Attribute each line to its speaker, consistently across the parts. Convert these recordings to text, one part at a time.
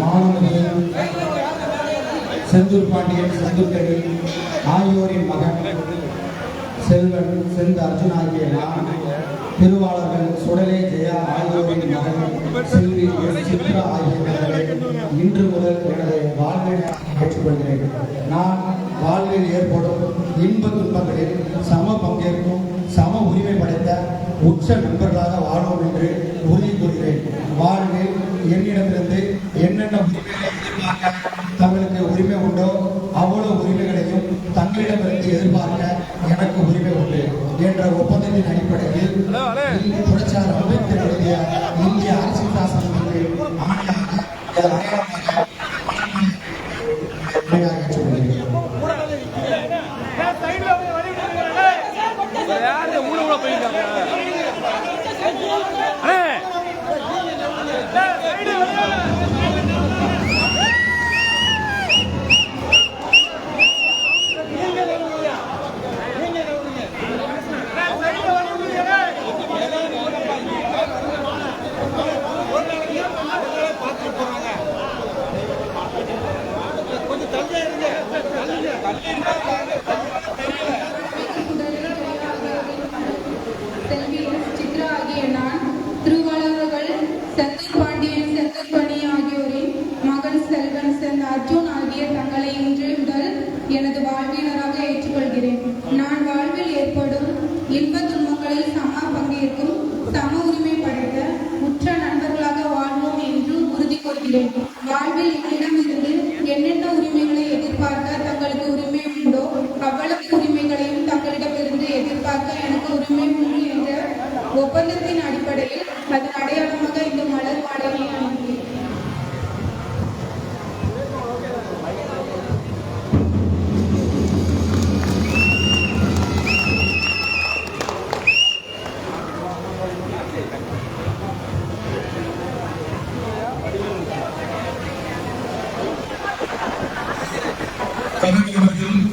Speaker 1: மாணவர்கள் செந்தூர் பாண்டியன் செந்தூர்கடி ஆகியோரின் மகன் செல்வன் செந்த அர்ஜுன் ஆகிய நான் திருவாளர்கள் சுடலே ஜெயா ஆகியோரின் மகன் செல்வி கொள்கிறேன் நான் வாழ்வில் ஏற்படும் இன்ப துன்பங்களில் சம பங்கேற்கும் சம உரிமை படைத்த உச்ச நண்பர்களாக வாழ்வோம் என்று உறுதி கூறுகிறேன். வாழ்வில் என்னிடமிருந்து என்னென்ன உரிமைகளை எதிர்பார்க்க தங்களுக்கு உரிமை உண்டோ அவ்வளவு உரிமைகளையும் தங்களிடமிருந்து எதிர்பார்க்க எனக்கு உரிமை உண்டு என்ற ஒப்பந்தத்தின் அடிப்படையில் புரட்சியாளர் அம்பேத்கர் எழுதிய இந்திய அரசியல் சாசனத்திற்கு ஆணையாக இதன் அடையாளமாக உண்மையாக ஏற்றுக்கொள்கிறேன்
Speaker 2: யாரு மூணு கூட போயிருக்காங்க அண்ணே
Speaker 3: செல்வி சித்ரா ஆகிய நான் திருவாளர்கள் செந்தூர் பாண்டியன் செந்தூர் பணி ஆகியோரின் மகன் செல்வன் செந்த அர்ஜுன் ஆகிய தங்களை இன்று முதல் எனது வாழ்வினராக ஏற்றுக்கொள்கிறேன் நான் வாழ்வில் ஏற்படும் இன்ப துன்பங்களில் சம பங்கேற்கும் சம உரிமை படைத்த உற்ற நண்பர்களாக வாழ்வோம் என்று உறுதி கூறுகிறேன் வாழ்வில் என்னிடமிருந்து என்னென்ன உரிமைகளை எதிர்பார்க்க தங்களுக்கு உரிமை உண்டோ அவ்வளவு உரிமைகளையும் தங்களிடமிருந்து எதிர்பார்க்க எனக்கு உரிமை உண்டு என்ற ஒப்பந்தத்தின் அடிப்படையில் அதன் அடையாளமாக இந்த மலர் மாடலை அனுப்பினேன்
Speaker 4: தலைவர்கள்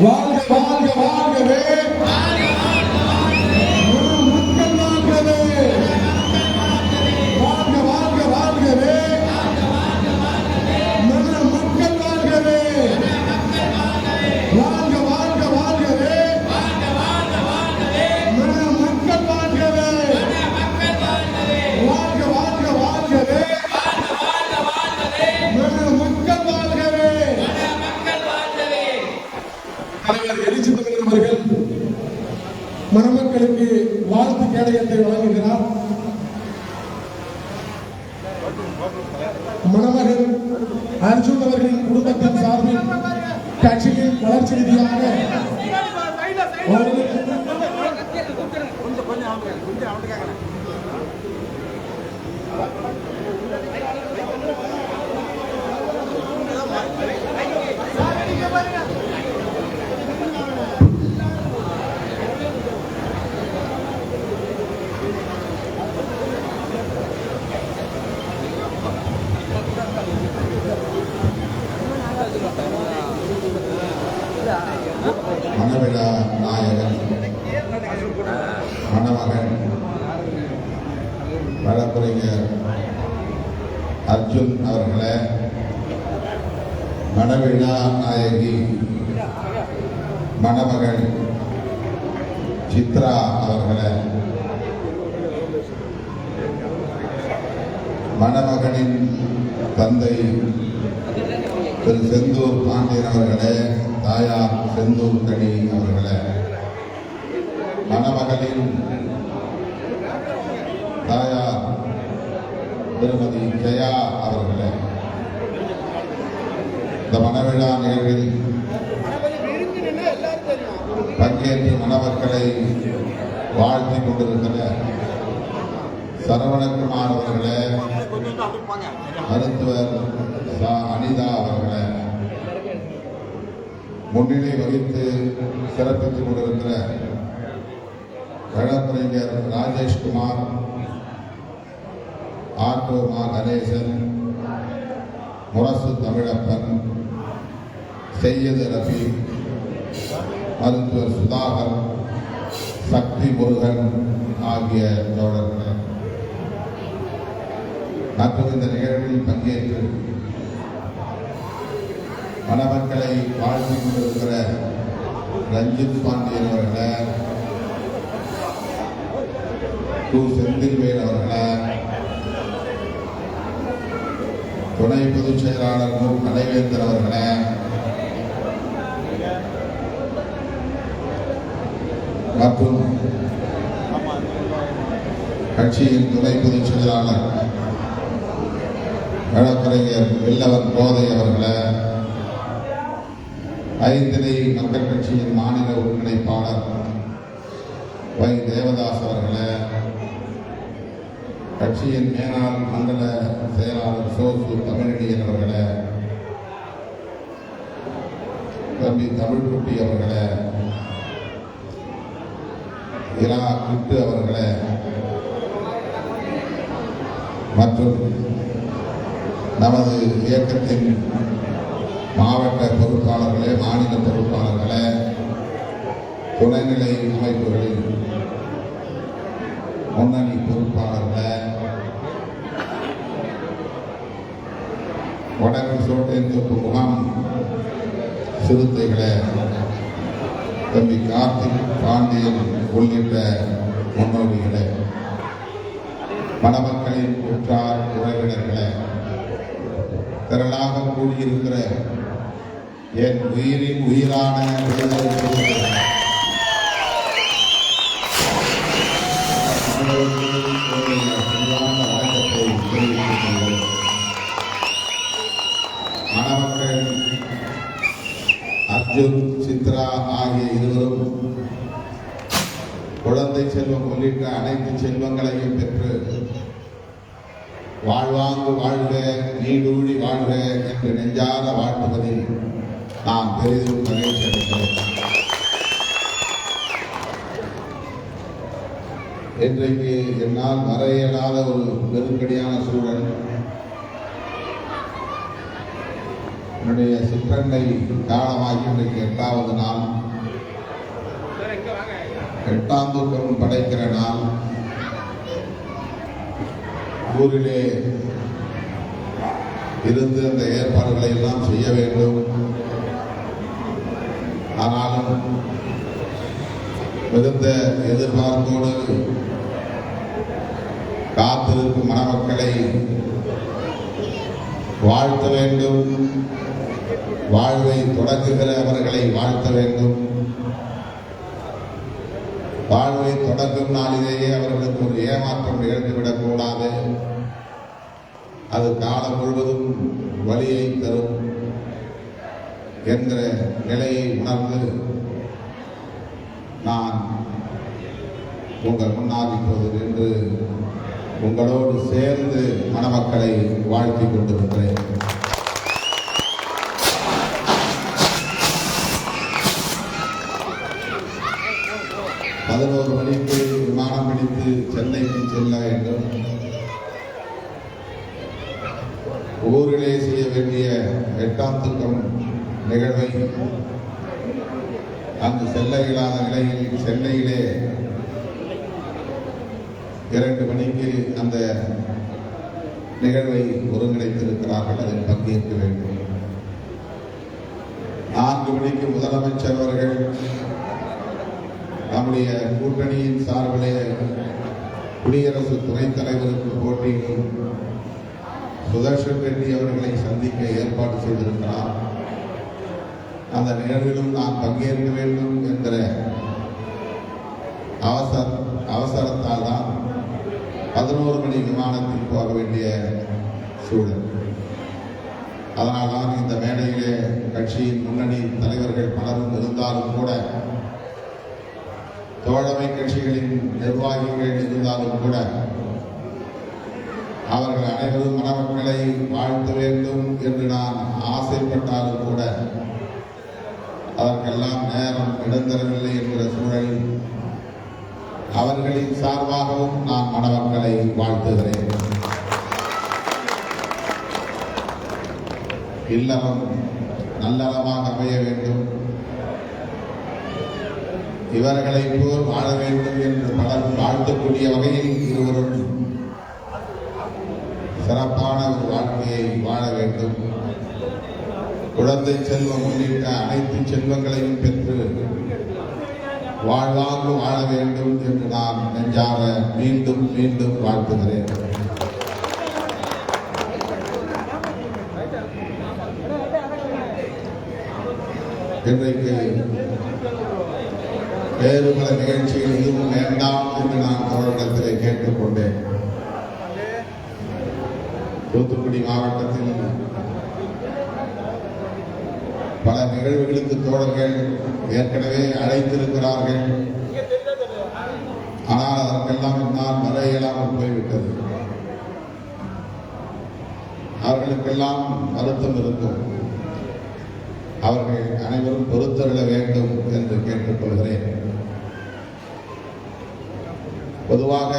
Speaker 4: வாழ்க வாழ்க வாழ்கவே அவர்களுக்கு வாழ்த்து கேடயத்தை வழங்குகிறார். மணமகன் அர்ஜுன் அவர்களின் குடும்பத்தின் சார்பில் கட்சியின் வளர்ச்சி ரீதியாக அவர்களுக்கு
Speaker 5: மணவிழா நாயகன் மணமகன் வழக்குரைஞர் அர்ஜுன் அவர்களே மணவிழா நாயகி மணமகள் சித்ரா அவர்களே மணமகனின் தந்தை திரு செந்தூர் பாண்டியன் அவர்களே தாயார் செந்தூர் கணி அவர்களை மணமகளின் தாயார் திருமதி ஜெயா அவர்களை இந்த மணவிழா நிகழ்வில் பங்கேற்று மணமக்களை வாழ்த்தி கொண்டிருக்கிற சரவணகுமார் அவர்களே மருத்துவர் சா அனிதா அவர்கள் முன்னிலை வகித்து சிறப்பித்துக் கொண்டிருக்கிற வழக்கறிஞர் ராஜேஷ்குமார் ஆட்டோ கணேசன் முரசு தமிழப்பன் செய்யது ரஃபி மருத்துவர் சுதாகர் சக்தி முருகன் ஆகிய தோழர்கள். மற்றும் இந்த நிகழ்வில் பங்கேற்று மணமக்களை வாழ்த்திக் கொண்டிருக்கிற ரஞ்சித் பாண்டியன் அவர்களை கு. செந்தில்வேல் அவர்களை துணை பொதுச் செயலாளர் மு. கலைவேந்தர் அவர்களே மற்றும் கட்சியின் துணை பொதுச் செயலாளர் வழக்கறிஞர் வெள்ளவர் கோதை அவர்களை ஐந்தினை மக்கள் கட்சியின் மாநில ஒருங்கிணைப்பாளர் வை. தேவதாஸ் அவர்களை கட்சியின் மேலாள் மண்டல செயலாளர் சோசு தமிழடியன் அவர்களே தம்பி தமிழ்குட்டி அவர்களே இரா குட்டு அவர்களே மற்றும் நமது இயக்கத்தின் மாவட்ட பொறுப்பாளர்களே மாநில பொறுப்பாளர்களே துணைநிலை அமைப்புகளின் முன்னணி பொறுப்பாளர்களே வடக்கு சோட்டேந்தோப்பு முகாம் சிறுத்தைகளே தம்பி கார்த்திக் பாண்டியன் உள்ளிட்ட முன்னோடிகளே மணமக்களின் உற்றார் உறவினர்களே திரளாக கூடியிருக்கிற என் உயிரின் உயிரான விடுதலை அர்ஜுன் சித்ரா ஆகிய இருவரும் குழந்தை செல்வம் உள்ளிட்ட அனைத்து செல்வங்களையும் பெற்று வாழ்வாங்கு வாழ்க நீடூழி வாழ்க என்று நெஞ்சார வாழ்த்துவதில் நான் பெரிதும் மகிழ்ச்சி அடைகிறேன் இன்றைக்கு என்னால் வர இயலாத ஒரு நெருக்கடியான சூழல். என்னுடைய சிற்றன்னை காலமாகி இன்றைக்கு எட்டாவது நாள். எட்டாம் தூக்கம் படைக்கிற நாள். ஊரிலே இருந்து அந்த ஏற்பாடுகளை எல்லாம் செய்ய வேண்டும். ஆனாலும் மிகுந்த எதிர்பார்ப்போடு காத்திருக்கும் மணமக்களை வாழ்த்த வேண்டும். வாழ்வை தொடங்குகிற அவர்களை வாழ்த்த வேண்டும். வாழ்வை தொடங்கும் நாளிலேயே அவர்களுக்கு ஒரு ஏமாற்றம் நிகழ்ந்துவிடக் கூடாது அது காலம் முழுவதும் வலியை தரும் என்கிற நிலையை உணர்ந்து நான் உங்கள் முன்னால் இப்போது நின்று உங்களோடு சேர்ந்து மணமக்களை வாழ்த்திக் கொண்டிருக்கிறேன். பதினோரு மணிக்கு விமானம் பிடித்து சென்னைக்கு செல்ல வேண்டும். ஊரிலே செய்ய வேண்டிய எட்டாம் திட்டம் நிகழ்வை அங்கு செல்ல இயலாத நிலையில் சென்னையிலே இரண்டு மணிக்கு அந்த நிகழ்வை ஒருங்கிணைத்திருக்கிறார்கள். அதில் பங்கேற்க வேண்டும். நான்கு மணிக்கு முதலமைச்சர் அவர்கள் நம்முடைய கூட்டணியின் சார்பிலே குடியரசு துணைத் தலைவருக்கு போட்டியிடும் சுதர்ஷன் ரெட்டி அவர்களை சந்திக்க ஏற்பாடு செய்திருக்கிறார். அந்த நிகழ்விலும் நான் பங்கேற்க வேண்டும் என்ற அவசர அவசரத்தால் தான் பதினோரு மணி விமானத்தில் போக வேண்டிய சூழல். அதனால்தான் இந்த மேடையிலே கட்சியின் முன்னணி தலைவர்கள் பலரும் இருந்தாலும் கூட தோழமை கட்சிகளின் நிர்வாகிகள் இருந்தாலும் கூட அவர்கள் அனைவரும் மணமக்களை வாழ்த்த வேண்டும் என்று நான் ஆசைப்பட்டாலும் கூட அதற்கெல்லாம் நேரம் இடந்தரவில்லை என்கிற சூழலில் அவர்களின் சார்பாகவும் நான் மணமக்களை வாழ்த்துகிறேன். இல்லறம் நல்லறமாக அமைய வேண்டும். இவர்களை போல் வாழ வேண்டும் என்று பலர் வாழ்த்தக்கூடிய வகையில் இருவரும் சிறப்பான ஒரு வாழ்க்கையை வாழ வேண்டும். குழந்தை செல்வம் உள்ளிட்ட அனைத்து செல்வங்களையும் பெற்று வாழ்வாங்கு வாழ வேண்டும் என்று நான் நெஞ்சார மீண்டும் மீண்டும் வாழ்த்துகிறேன். இன்றைக்கு வேறு பல நிகழ்ச்சிகள் எதுவும் வேண்டாம் என்று நான் அவரிடத்திலே கேட்டுக்கொண்டேன். தூத்துக்குடி மாவட்டத்தில் பல நிகழ்வுகளுக்கு தோழர்கள் ஏற்கனவே அழைத்திருக்கிறார்கள். ஆனால் அதற்கெல்லாம் என்னால் வர இயலாமல் போய்விட்டது. அவர்களுக்கெல்லாம் வருத்தம் இருக்கும். அவர்கள் அனைவரும் பொறுத்தருள வேண்டும் என்று கேட்டுக்கொள்கிறேன். பொதுவாக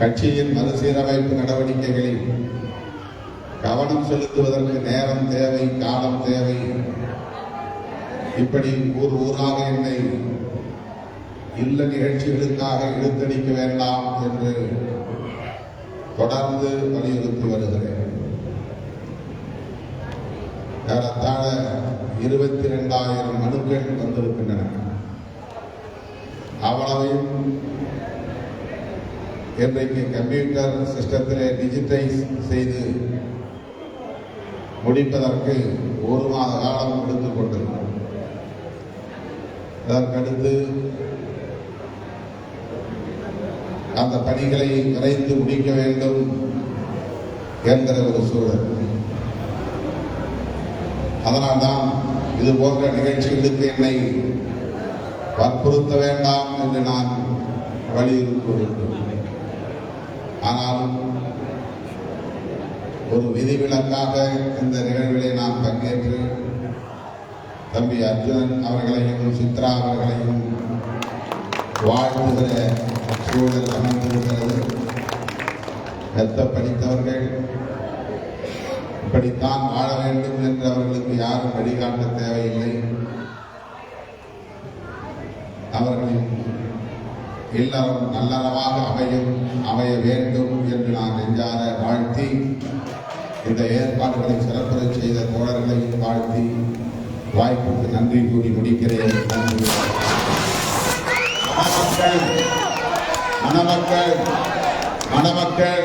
Speaker 5: கட்சியின் மறுசீரமைப்பு நடவடிக்கைகளில் கவனம் செலுத்துவதற்கு நேரம் தேவை காலம் தேவை. இப்படி ஊர் ஊராக என்னை இல்ல நிகழ்ச்சிகளுக்காக இழுத்தடிக்க வேண்டாம் என்று தொடர்ந்து வலியுறுத்தி வருகிறேன். ஏறத்தாழ இருபத்தி ரெண்டாயிரம் மனுக்கள் வந்திருக்கின்றன. அவ்வளவையும் இன்றைக்கு கம்ப்யூட்டர் சிஸ்டத்திலே டிஜிட்டைஸ் செய்து முடிப்பதற்கு ஒரு மாத காலம் எடுத்துக் கொண்டது அதற்கடுத்து அந்த பணிகளை விரைந்து முடிக்க வேண்டும் என்கிற ஒரு சூழல். அதனால்தான் இது போன்ற நிகழ்ச்சிகளுக்கு என்னை வற்புறுத்த வேண்டாம் என்று நான் வலியுறுத்துவதுண்டு ஆனாலும் ஒரு விதிவிலக்காக இந்த நிகழ்விலே நான் பங்கேற்று தம்பி அர்ஜுனன் அவர்களையும் சித்ரா அவர்களையும் வாழ்த்துகிற சூழல் அமைந்திருக்கிறது மெத்த படித்தவர்கள் இப்படித்தான் வாழ வேண்டும் என்று அவர்களுக்கு யாரும் வழிகாட்ட தேவையில்லை. அவர்களின் இல்லறம் நல்லறமாக அமையும் அமைய வேண்டும் என்று நான் நெஞ்சார வாழ்த்தி இந்த ஏற்பாடுகளை சிறப்புறச் செய்த தோழர்களையும் வாழ்த்தி வாய்ப்புக்கு நன்றி கூறி முடிக்கிறேன். மணமக்கள் மணமக்கள் மணமக்கள்.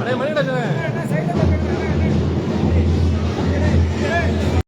Speaker 2: அடே